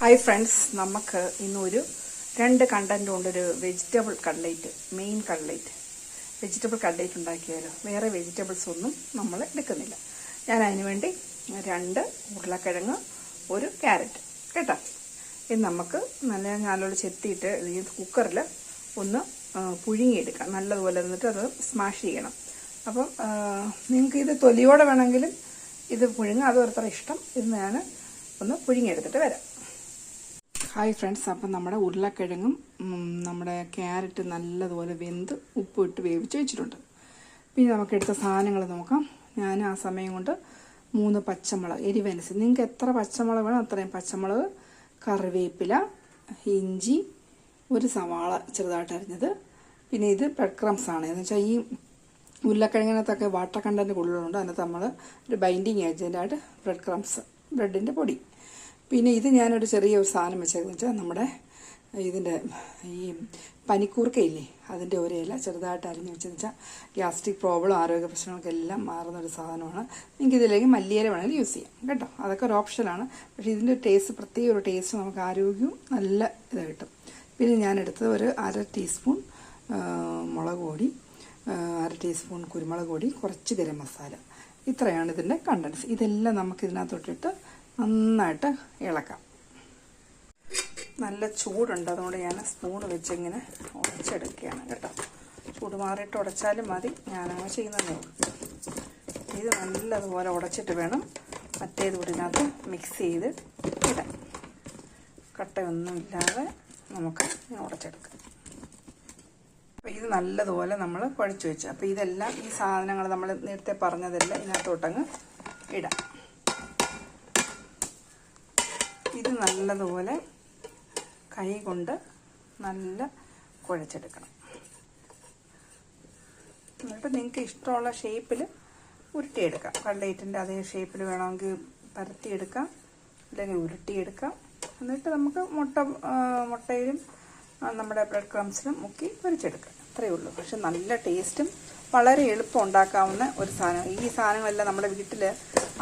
Hi friends നമുക്ക് ഇന്നൊരു രണ്ട് കണ്ടന്റ് കൊണ്ടൊരു vegetable cutlet main cutlet vegetable cutlet ഉണ്ടാക്കിയാലോ? വേറെ വെജിറ്റബിൾസ് ഒന്നും നമ്മൾ എടുക്കുന്നില്ല. ഞാൻ അതിനുവേണ്ടി രണ്ട് ഉരുളക്കിഴങ്ങ് ഒരു ക്യാരറ്റ് കേട്ടോ? ഇത് നമുക്ക് നല്ല നാലോട് ചെത്തിയിട്ട് കുക്കറിൽ ഒന്ന് പുഴുങ്ങിയെടുക്കാം. നല്ലതുപോലെ എന്നിട്ട് അത് സ്മാഷ് ചെയ്യണം. അപ്പം നിങ്ങൾക്ക് ഇത് തൊലിയോടെ വേണമെങ്കിലും ഇത് പുഴുങ്ങാം. അത് ഇഷ്ടം. ഇത് ഞാൻ ഒന്ന് പുഴുങ്ങിയെടുത്തിട്ട് വരാം. ഹായ് ഫ്രണ്ട്സ് അപ്പം നമ്മുടെ ഉരുളക്കിഴങ്ങും നമ്മുടെ ക്യാരറ്റ് നല്ലതുപോലെ വെന്ത് ഉപ്പിട്ട് വേവിച്ച് വെച്ചിട്ടുണ്ട്. പിന്നെ നമുക്ക് എടുത്ത സാധനങ്ങൾ നോക്കാം. ഞാൻ ആ സമയം കൊണ്ട് മൂന്ന് പച്ചമുളക് എരിവനുസരിച്ച് നിങ്ങൾക്ക് എത്ര പച്ചമുളക് വേണം അത്രയും പച്ചമുളക് കറിവേപ്പില ഇഞ്ചി ഒരു സവാള ചെറുതായിട്ട് അരിഞ്ഞത്. പിന്നെ ഇത് ബ്രെഡ് ക്രംസ് ആണ്. എന്ന് വെച്ചാൽ ഈ ഉരുളക്കിഴങ്ങിനകത്തൊക്കെ വാട്ടർ കണ്ടന്റ് കൂടുതലുണ്ട്. അതിനകത്ത് നമ്മൾ ഒരു ബൈൻഡിങ് ഏജന്റായിട്ട് ബ്രെഡ് ക്രംസ് ബ്രെഡിന്റെ പൊടി. പിന്നെ ഇത് ഞാനൊരു ചെറിയ ഒരു സാധനം വെച്ചേക്കുന്നത് വെച്ചാൽ നമ്മുടെ ഇതിന്റെ ഈ പനിക്കൂർക്കയില്ലേ അതിന്റെ ഒരു ഇല ചെറുതായിട്ട് അരിഞ്ഞ് വെച്ചെന്ന് വെച്ചാൽ ഗ്യാസ്ട്രിക് പ്രോബ്ലം ആരോഗ്യ പ്രശ്നങ്ങൾക്കെല്ലാം മാറുന്ന ഒരു സാധനമാണ്. നിങ്ങൾക്ക് ഇതിലേക്ക് മല്ലിയില വേണമെങ്കിൽ യൂസ് ചെയ്യാം കേട്ടോ. അതൊക്കെ ഒരു ഓപ്ഷനാണ്. പക്ഷേ ഇതിന്റെ ടേസ്റ്റ് പ്രത്യേക ഒരു ടേസ്റ്റ് നമുക്ക് ആരോഗ്യവും നല്ല ഇത് കിട്ടും. പിന്നെ ഞാൻ എടുത്തത് ഒരു അര ടീസ്പൂൺ മുളക് പൊടി അര ടീസ്പൂൺ കുരുമുളക് പൊടി കുറച്ച് ഗരം മസാല. ഇത്രയാണ് ഇതിന്റെ കണ്ടൻസ് ഇതെല്ലാം നമുക്ക് ഇതിനകത്തോട്ടിട്ട് നന്നായിട്ട് ഇളക്കാം. നല്ല ചൂടുണ്ട്. അതുകൊണ്ട് ഞാൻ സ്പൂൺ വെച്ചിങ്ങനെ ഉടച്ചെടുക്കുകയാണ് കേട്ടോ. ചൂട് മാറിയിട്ട് ഉടച്ചാലും മതി. ഞാനങ്ങനെ ചെയ്യുന്നതേ ഇത് നല്ലതുപോലെ ഉടച്ചിട്ട് വേണം മറ്റേത് കൂടിനകത്ത് മിക്സ് ചെയ്ത് ഇടാം കട്ടയൊന്നുമില്ലാതെ നമുക്ക് ഉടച്ചെടുക്കാം. അപ്പോൾ ഇത് നല്ലതുപോലെ നമ്മൾ കുഴച്ച് വെച്ചു. അപ്പോൾ ഇതെല്ലാം ഈ സാധനങ്ങൾ നമ്മൾ നേരത്തെ പറഞ്ഞതെല്ലാം ഇതിനകത്തോട്ടങ്ങ് ഇടാം. ഇത് നല്ലതുപോലെ കൈ കൊണ്ട് നല്ല കുഴച്ചെടുക്കണം. എന്നിട്ട് നിങ്ങൾക്ക് ഇഷ്ടമുള്ള ഷേപ്പിൽ ഉരുട്ടിയെടുക്കാം. കട്ലേറ്റിന്റെ അതേ ഷേപ്പിൽ വേണമെങ്കിൽ പരത്തിയെടുക്കാം അല്ലെങ്കിൽ ഉരുട്ടിയെടുക്കാം. എന്നിട്ട് നമുക്ക് മുട്ട മുട്ടയിലും നമ്മുടെ ബ്രെഡ് ക്രംസിലും മുക്കി പൊരിച്ചെടുക്കാം. അത്രയേ ഉള്ളൂ. പക്ഷെ നല്ല ടേസ്റ്റും വളരെ എളുപ്പം ഉണ്ടാക്കാവുന്ന ഒരു സാധനം. ഈ സാധനങ്ങളെല്ലാം നമ്മുടെ വീട്ടിൽ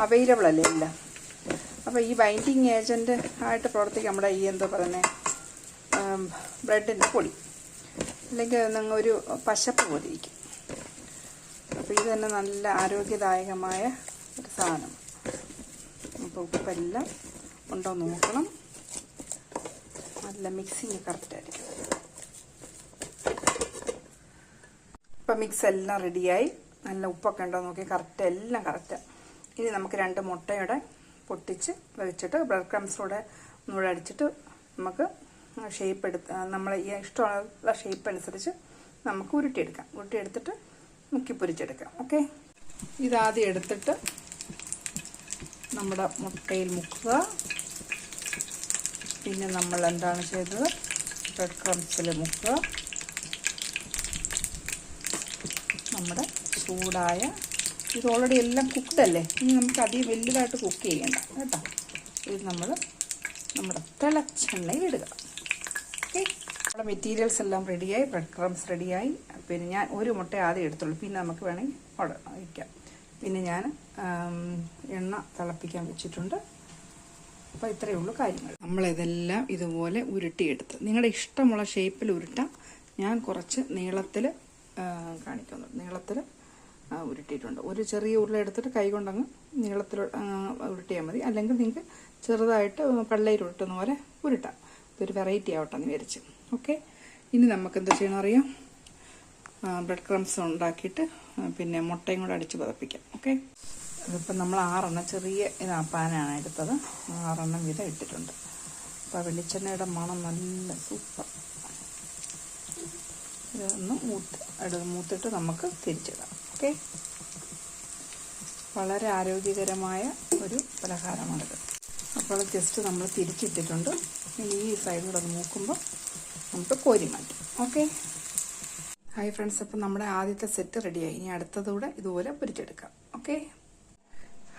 അവൈലബിൾ അല്ലേ എല്ലാം? അപ്പോൾ ഈ ബൈൻഡിങ് ഏജന്റ് ആയിട്ട് പ്രവർത്തിക്കുക നമ്മുടെ ഈ എന്താ പറയുന്നത് ബ്രെഡിന്റെ പൊടി. അല്ലെങ്കിൽ നിങ്ങൾ ഒരു പശപ്പ് പോലെ ഇരിക്കും. അപ്പോൾ ഇത് തന്നെ നല്ല ആരോഗ്യദായകമായ ഒരു സാധനം. അപ്പോൾ ഉപ്പെല്ലാം ഉണ്ടോ നോക്കണം. നല്ല മിക്സിങ് കറക്റ്റായിരിക്കും ഇപ്പം മിക്സ് എല്ലാം റെഡിയായി നല്ല ഉപ്പൊക്കെ ഉണ്ടോ നോക്കി കറക്റ്റ് എല്ലാം കറക്റ്റാണ് ഇനി നമുക്ക് രണ്ട് മുട്ടയുടെ പൊട്ടിച്ച് വെച്ചിട്ട് ബ്രെഡ് ക്രംസിലൂടെ ഒന്നുകൂടെ അടിച്ചിട്ട് നമുക്ക് ഷേപ്പ് എടുത്ത് നമ്മൾ ഈ ഇഷ്ടമുള്ള ഷേപ്പ് അനുസരിച്ച് നമുക്ക് ഉരുട്ടിയെടുക്കാം. ഉരുട്ടിയെടുത്തിട്ട് മുക്കി പൊരിച്ചെടുക്കാം ഓക്കെ ഇതാദ്യം എടുത്തിട്ട് നമ്മുടെ മുട്ടയിൽ മുക്കുക. പിന്നെ നമ്മൾ എന്താണ് ചെയ്തത്? ബ്രെഡ് ക്രംസിൽ മുക്കുക. നമ്മുടെ ചൂടായ ഇത് ഓൾറെഡി എല്ലാം കുക്ക്ഡ് അല്ലേ? ഇനി നമുക്ക് അധികം വലുതായിട്ട് കുക്ക് ചെയ്യണ്ട. കേട്ടോ? ഇത് നമ്മൾ നമ്മുടെ തിളച്ചെണ്ണയിൽ ഇടുക. ഓക്കെ നമ്മുടെ മെറ്റീരിയൽസ് എല്ലാം റെഡിയായി ബ്രെഡ് ക്രംസ് റെഡിയായി പിന്നെ ഞാൻ ഒരു മുട്ട ആദ്യം എടുത്തുള്ളൂ. പിന്നെ നമുക്ക് വേണമെങ്കിൽ ഓർഡർ വയ്ക്കാം പിന്നെ ഞാൻ എണ്ണ തിളപ്പിക്കാൻ വെച്ചിട്ടുണ്ട്. അപ്പോൾ ഇത്രയേ ഉള്ളൂ കാര്യങ്ങൾ. നമ്മളിതെല്ലാം ഇതുപോലെ ഉരുട്ടിയെടുത്ത്. നിങ്ങളുടെ ഇഷ്ടമുള്ള ഷേപ്പിൽ ഉരുട്ടാം. ഞാൻ കുറച്ച് നീളത്തിൽ കാണിക്കുന്നു. നീളത്തിൽ ഉരുട്ടിയിട്ടുണ്ട്. ഒരു ചെറിയ ഉരുള എടുത്തിട്ട് കൈ കൊണ്ടങ്ങ് നീളത്തിൽ ഉരുട്ടിയാൽ മതി. അല്ലെങ്കിൽ നിങ്ങൾക്ക് ചെറുതായിട്ട് കള്ളയിൽ ഉരുട്ടുന്ന പോലെ ഉരുട്ടാം. ഇതൊരു വെറൈറ്റി ആവട്ടെ എന്ന് വിചാരിച്ച്. ഓക്കെ ഇനി നമുക്ക് എന്താ ചെയ്യണം അറിയാം? ബ്രെഡ് ക്രംസ് ഉണ്ടാക്കിയിട്ട് പിന്നെ മുട്ടയും കൂടെ അടിച്ച് പതപ്പിക്കാം. ഓക്കെ അതിപ്പം നമ്മൾ ആറെണ്ണം ചെറിയ ഇതാ പാനാണ് എടുത്തത്. ആറെണ്ണം വീതം ഇട്ടിട്ടുണ്ട്. അപ്പോൾ വെളിച്ചെണ്ണയുടെ മണം നല്ല സൂപ്പർ ഇതൊന്ന് മൂത്ത് മൂത്തിട്ട് നമുക്ക് തിരിച്ചിടാം. ഓക്കെ വളരെ ആരോഗ്യകരമായ ഒരു പലഹാരമാണിത്. അപ്പോൾ ജസ്റ്റ് നമ്മൾ തിരിച്ചിട്ടിട്ടുണ്ട്. ഈ സൈഡിലൂടെ അത് മൂക്കുമ്പോൾ നമുക്ക് കോരി മാറ്റും. ഓക്കെ? ഹായ് ഫ്രണ്ട്സ് അപ്പം നമ്മുടെ ആദ്യത്തെ സെറ്റ് റെഡിയായി ഇനി അടുത്തതൂടെ ഇതുപോലെ പൊരിച്ചെടുക്കാം. ഓക്കെ?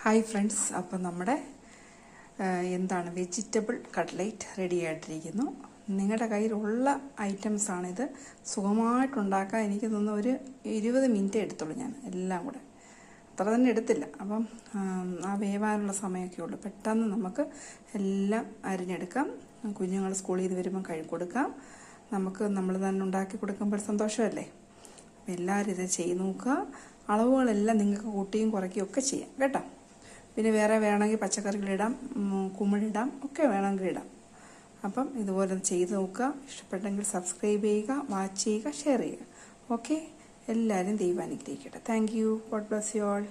ഹായ് ഫ്രണ്ട്സ് അപ്പം നമ്മുടെ എന്താണ്? വെജിറ്റബിൾ കട്ട്ലേറ്റ് റെഡി ആയിട്ടിരിക്കുന്നു. നിങ്ങളുടെ കയ്യിലുള്ള ഐറ്റംസാണിത്. സുഖമായിട്ടുണ്ടാക്കാൻ എനിക്ക് തന്ന ഒരു ഇരുപത് മിനിറ്റ് എടുത്തുള്ളൂ ഞാൻ എല്ലാം കൂടെ. അത്ര തന്നെ എടുത്തില്ല. അപ്പം ആ വേവാനുള്ള സമയമൊക്കെ ഉള്ളൂ. പെട്ടെന്ന് നമുക്ക് എല്ലാം അരിഞ്ഞെടുക്കാം. കുഞ്ഞുങ്ങൾ സ്കൂളിൽ നിന്ന് വരുമ്പം കഴി കൊടുക്കാം. നമുക്ക് നമ്മൾ തന്നെ ഉണ്ടാക്കി കൊടുക്കുമ്പോൾ സന്തോഷമല്ലേ? അപ്പം എല്ലാവരും ഇത് ചെയ്ത് നോക്കുക. അളവുകളെല്ലാം നിങ്ങൾക്ക് കൂട്ടിയും കുറയ്ക്കുകയും ഒക്കെ ചെയ്യാം. കേട്ടോ? പിന്നെ വേറെ വേണമെങ്കിൽ പച്ചക്കറികളിടാം കുമ്മിളിടാം ഒക്കെ വേണമെങ്കിൽ ഇടാം. അപ്പം ഇതുപോലെ ചെയ്ത് നോക്കുക. ഇഷ്ടപ്പെട്ടെങ്കിൽ സബ്സ്ക്രൈബ് ചെയ്യുക വാച്ച് ചെയ്യുക ഷെയർ ചെയ്യുക. ഓക്കെ എല്ലാവരും ദൈവം അനുഗ്രഹിക്കട്ടെ thank you God bless you all